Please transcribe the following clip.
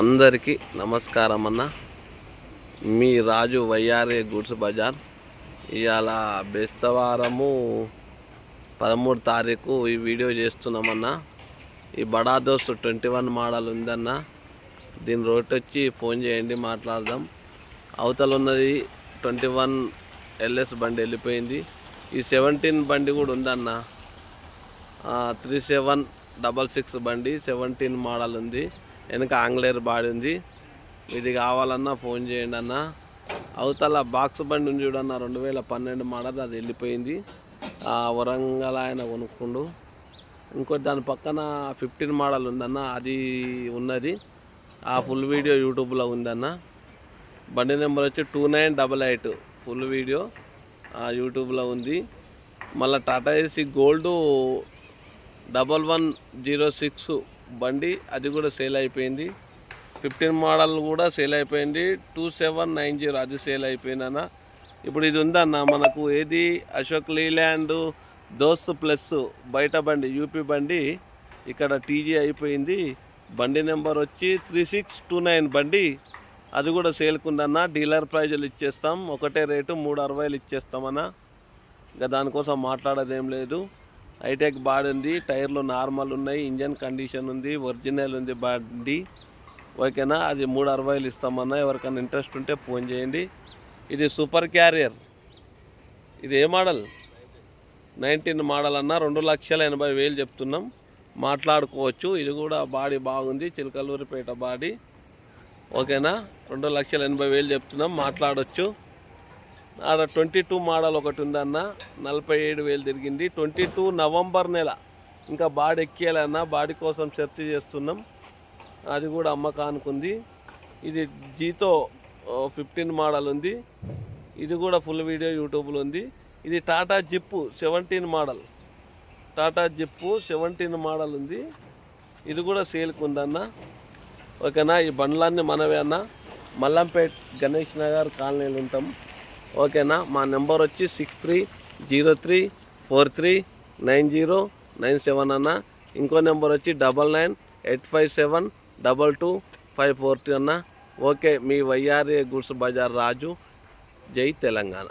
అందరికీ నమస్కారం అన్న మీ రాజు వైఆర్ఏ గూడ్స్ బజార్. ఇవాళ బెస్తవారము పదమూడు తారీఖు ఈ వీడియో చేస్తున్నామన్న. ఈ బడా ట్వంటీ వన్ మోడల్ ఉందన్న. దీని రోట్ వచ్చి ఫోన్ చేయండి మాట్లాడదాం. అవతల ఉన్నది ట్వంటీ వన్ ఎల్ఎస్ బండి వెళ్ళిపోయింది. ఈ సెవెంటీన్ బండి కూడా ఉందన్న. త్రీ సెవెన్ డబల్ సిక్స్ బండి సెవెంటీన్ మోడల్ ఉంది. వెనక ఆంగ్లేయర్ బాడీ ఉంది. ఇది కావాలన్నా ఫోన్ చేయండి అన్న. అవతల బాక్స్ బండి ఉంది చూడన్న రెండు వేల పన్నెండు మోడల్ అది వెళ్ళిపోయింది. ఆ వరంగల్ ఆయన కొనుక్కుండు. ఇంకోటి దాని పక్కన ఫిఫ్టీన్ మోడల్ ఉందన్న అది ఉన్నది. ఆ ఫుల్ వీడియో యూట్యూబ్లో ఉందన్న బండి నెంబర్ వచ్చి two nine double eight full video ఆ యూట్యూబ్లో ఉంది. మళ్ళీ Tata AC gold double one zero six బండి అది కూడా సేల్ అయిపోయింది. ఫిఫ్టీన్ మోడల్ కూడా సేల్ అయిపోయింది. టూ సెవెన్ నైన్ జీరో అది సేల్ అయిపోయిందన్న ఇప్పుడు ఇది ఉందన్న మనకు ఏది? అశోక్ లీల్యాండ్ దోస్త్ ప్లస్ బయట బండి యూపీ బండి. ఇక్కడ టీజీ అయిపోయింది. బండి నెంబర్ వచ్చి త్రీ సిక్స్ టూ నైన్ బండి. అది కూడా సేల్కుందన్న డీలర్ ప్రైజులు ఇచ్చేస్తాం. ఒకటే రేటు మూడు అరవైలు ఇచ్చేస్తామన్నా ఇంకా దానికోసం మాట్లాడేదేం లేదు. హైటెక్ బాడీ ఉంది టైర్లు నార్మల్ ఉన్నాయి ఇంజన్ కండిషన్ ఉంది ఒరిజినల్ ఉంది బండి. ఓకేనా? అది మూడు అరవైలు ఇస్తామన్నా ఎవరికైనా ఇంట్రెస్ట్ ఉంటే ఫోన్ చేయండి. ఇది సూపర్ క్యారియర్. ఇది ఏ మోడల్? నైన్టీన్ మోడల్ అన్న రెండు లక్షల ఎనభై వేలు చెప్తున్నాం. మాట్లాడుకోవచ్చు. ఇది కూడా బాడీ బాగుంది చిలకలూరిపేట బాడీ. ఓకేనా? రెండు లక్షల ఎనభై వేలు చెప్తున్నాం మాట్లాడొచ్చు. ఆడ ట్వంటీ టూ మోడల్ ఒకటి ఉందన్న నలభై ఏడు వేలు తిరిగింది. ట్వంటీ టూ నవంబర్ నెల ఇంకా బాడీ ఎక్కేయాలన్న బాడీ కోసం సెర్చ్ చేస్తున్నాం. అది కూడా అమ్మకానికి ఉంది ఇది జీతో ఫిఫ్టీన్ మోడల్ ఉంది. ఇది కూడా ఫుల్ వీడియో యూట్యూబ్లో ఉంది. ఇది Tata zip seventeen model. Tata zip seventeen model ఉంది. ఇది కూడా సేల్కి ఉందన్న. ఓకేనా? ఈ బండ్లన్నీ మనవే అన్న. మల్లంపేట్ గణేష్ నగర్ కాలనీలు ఉంటాం. ఓకేనా? మా నెంబర్ వచ్చి six three zero three four three nine zero nine seven అన్న. ఇంకో నెంబర్ వచ్చి double nine eight five seven double two five four two అన్న. ఓకే మీ వైఆర్ఏ గుడ్స్ బజార్ రాజు. జై తెలంగాణ.